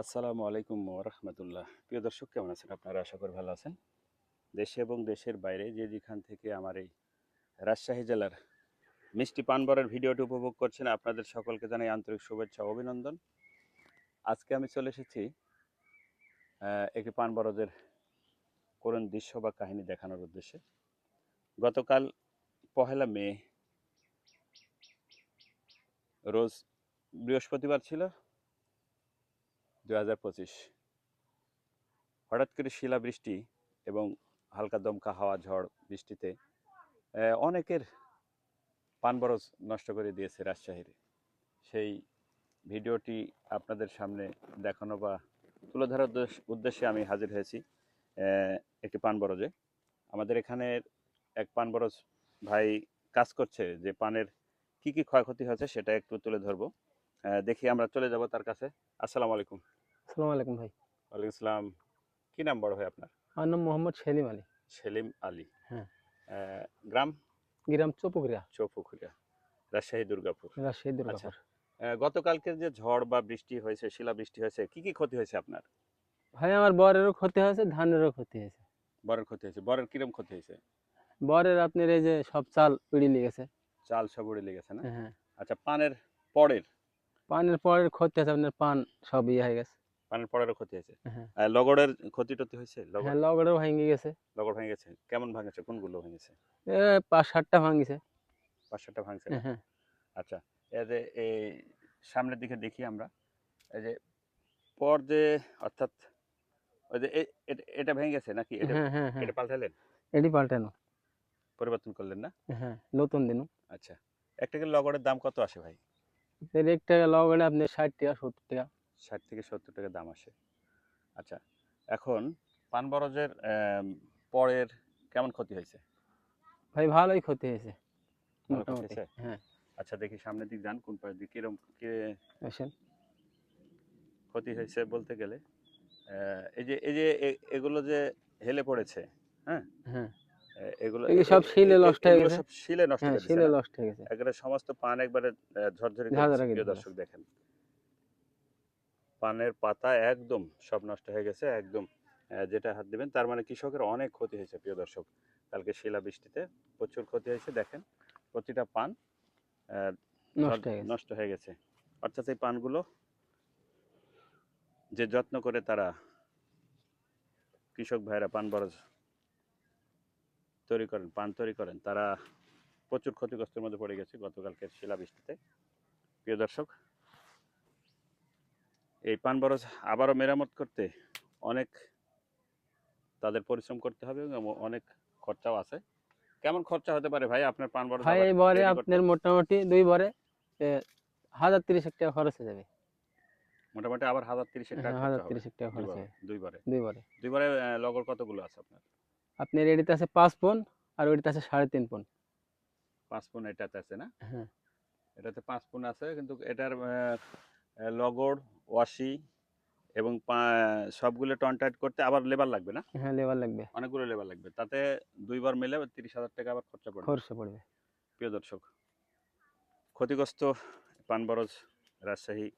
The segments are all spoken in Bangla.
আসসালামু আলাইকুম রহমতুল্লাহ। প্রিয় দর্শক, কেমন আছেন? আপনারা আশা করি ভালো আছেন। দেশে এবং দেশের বাইরে যে যেখান থেকে আমার এই রাজশাহী জেলার মিষ্টি পানবরের ভিডিওটি উপভোগ করছেন, আপনাদের সকলকে জানাই আন্তরিক শুভেচ্ছা অভিনন্দন। আজকে আমি চলে এসেছি একটি পানবরজের করুণ দৃশ্য বা কাহিনী দেখানোর উদ্দেশ্যে। গতকাল পহেলা মে, রোজ বৃহস্পতিবার ছিল দু হাজার পঁচিশ। হঠাৎ করে শিলাবৃষ্টি এবং হালকা দমকা হাওয়া ঝড় বৃষ্টিতে অনেকের পানবরজ নষ্ট করে দিয়েছে রাজশাহীর। সেই ভিডিওটি আপনাদের সামনে দেখানো বা তুলে ধরার উদ্দেশ্যে আমি হাজির হয়েছি একটি পানবরজে। আমাদের এখানের এক পানবরজ ভাই কাজ করছে যে পানের কি কি ক্ষয়ক্ষতি হয়েছে সেটা একটু তুলে ধরবো। দেখি আমরা চলে যাব তার কাছে। আসসালামু আলাইকুম। আসসালামু আলাইকুম ভাই। ওয়ালাইকুম আসসালাম কি নাম বড় ভাই আপনার? আমার নাম মোহাম্মদ সেলিম আলী। সেলিম আলী। হ্যাঁ। গ্রাম? গ্রাম চৌপুকুরিয়া চৌপুকুরিয়া রাজশাহী দুর্গাপুর। রাজশাহী দুর্গাপুর। আহ, গতকালকে যে ঝড় বা বৃষ্টি হয়েছে শিলা বৃষ্টি হয়েছে কি কি ক্ষতি হয়েছে আপনার? ভাই আমার বরেরও ক্ষতি হয়েছে ধানেরও ক্ষতি হয়েছে। বরের ক্ষতি হয়েছে। বরের কিরম ক্ষতি হয়েছে? বরের আপনার এই যে সব চাল উড়ি লেগেছে চাল সব উড়ে লেগেছে না? হ্যাঁ। আচ্ছা পানের পরের পানের পরের ক্ষতি আছে আপনার পান সব ইয়ে হয়ে গেছে। পানের পরেরও ক্ষতি হয়েছে হ্যাঁ। লগড়ের ক্ষতি টতি হয়েছে? হ্যাঁ লগড়েও ভেঙে গেছে। লগড় ভেঙে গেছে? কেমন ভাঙেছে? কোনগুলো ভেঙেছে? এ পাঁচ সাতটা ভাঙিছে। পাঁচ সাতটা ভাঙছে হ্যাঁ। আচ্ছা এই যে এই সামনের দিকে দেখি আমরা। এই যে পর যে অর্থাৎ ওই যে এটা ভেঙে গেছে নাকি? এটা হ্যাঁ হ্যাঁ হ্যাঁ। এটা পাল্টালেন? এটি পাল্টানো। পরিবর্তন করলেন না? হ্যাঁ নতুন দিনও। আচ্ছা একটা করে লগড়ের দাম কত আসে ভাই? এর এক টাকা লগড়ে আপনি ষাট টাকা সত্তর টাকা। ষাট থেকে সত্তর টাকা দাম আসে। আচ্ছা এখন পান বরজের পরের কেমন ক্ষতি হয়েছে? ভাই ভালোই ক্ষতি হয়েছে। মোটামুটি হ্যাঁ। আচ্ছা দেখি সামনের দিক যান কোন পাশের দিক কিরম কি আসেন। ক্ষতি হয়েছে বলতে গেলে এই যে এই যে এগুলো যে হেলে পড়েছে হ্যাঁ? হ্যাঁ। এগুলো সব এ- এ- শিলে নষ্ট হয়ে গেছে। সব শিলে নষ্ট হ্যাঁ হয়ে গেছে শিলে নষ্ট হয়ে গেছে। একেবারে সমস্ত পান একবারে ঝরঝরে করে ঝরঝরে দিচ্ছে, করে প্রিয় দিল। দর্শক দেখেন। পানের পাতা একদম সব নষ্ট হয়ে গেছে একদম যেটা হাত দিবেন তার মানে কৃষকের অনেক ক্ষতি হয়েছে প্রিয় দর্শক। কালকে শিলা বৃষ্টিতে প্রচুর ক্ষতি হয়েছে দেখেন প্রতিটা পান নষ্ট হয়ে গেছে। নষ্ট হয়ে গেছে। অর্থাৎ এই পানগুলো যে যত্ন করে তারা কৃষক ভাইরা পান বরজ তৈরি করেন পান তৈরি করেন তারা প্রচুর ক্ষতিগ্রস্তের মধ্যে পড়ে গেছে গতকালকের শিলাবৃষ্টিতে। প্রিয় দর্শক এই পান বরজ আবারও মেরামত করতে অনেক তাদের পরিশ্রম করতে হবে এবং অনেক খরচাও আছে। কেমন খরচা হতে পারে ভাই আপনার পান বরজ ভাই বরে আপনার মোটামুটি দুই বরে হাজার তিরিশ টাকা খরচ হয়ে যাবে। মোটামুটি আবার হাজার তিরিশ টাকা হ্যাঁ, হাজার। তিরিশ টাকা খরচ হবে। দুইবারে দুই বরে। দুইবারে আহ, লগর কতগুলো আছে আপনার? আপনার এডিতে আছে পাঁচ পন আর ওইটাতে আছে সাড়ে তিন পন। পাঁচ পুন এটাতে আছে না? হ্যাঁ। এটাতে পাঁচ পুন আছে কিন্তু এটার লগর ওয়াশি এবং সবগুলো টনটাইট করতে আবার লেবার লাগবে না? হ্যাঁ লেবার লাগবে। অনেকগুলো লেবার লাগবে। তাতে দুইবার মিলে তিরিশ হাজার টাকা আবার খরচা পড়বে। খরচা পড়বে। প্রিয় দর্শক ক্ষতিগ্রস্ত পানবরজ রাজশাহী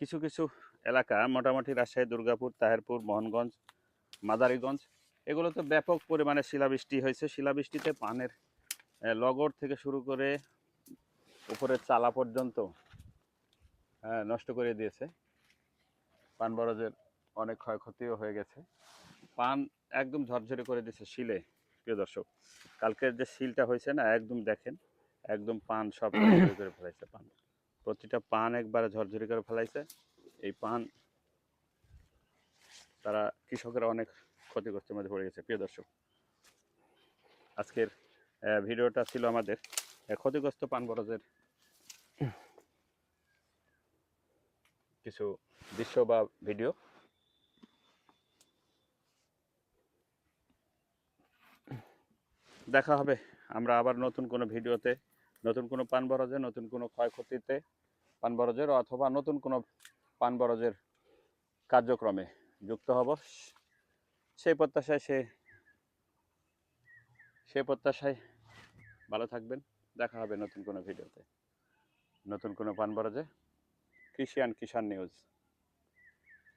কিছু কিছু এলাকা মোটামুটি রাজশাহী দুর্গাপুর তাহেরপুর মোহনগঞ্জ মাদারীগঞ্জ এগুলোতে ব্যাপক পরিমাণে শিলাবৃষ্টি হয়েছে। শিলাবৃষ্টিতে পানের লগর থেকে শুরু করে উপরের চালা পর্যন্ত নষ্ট করে দিয়েছে। পান বরজের অনেক ক্ষয়ক্ষতিও হয়ে গেছে। পান একদম ঝরঝরে করে দিয়েছে শিলে, প্রিয় দর্শক। কালকের যে শিলটা হয়েছে না, একদম দেখেন, একদম পান সব করে ফেলাইছে পান। প্রতিটা পান একবারে ঝরঝরে করে ফেলাইছে। এই পান, তারা কৃষকের অনেক ক্ষতিগ্রস্তের মধ্যে পড়ে গেছে, প্রিয় দর্শক। আজকের ভিডিওটা ছিল আমাদের ক্ষতিগ্রস্ত পান বরজের কিছু দৃশ্য বা ভিডিও। দেখা হবে, আমরা আবার নতুন কোনো ভিডিওতে, নতুন কোনো পান বরজে নতুন কোনো ক্ষয়ক্ষতিতে পান বরজের অথবা নতুন কোনো পান বরজের কার্যক্রমে যুক্ত হব। সেই প্রত্যাশায় সে, সেই প্রত্যাশায় ভালো থাকবেন। দেখা হবে নতুন কোনো ভিডিওতে। নতুন কোনো পান বরাজে কৃষি অ্যান্ড কিষান নিউজ।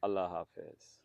আল্লাহ হাফেজ।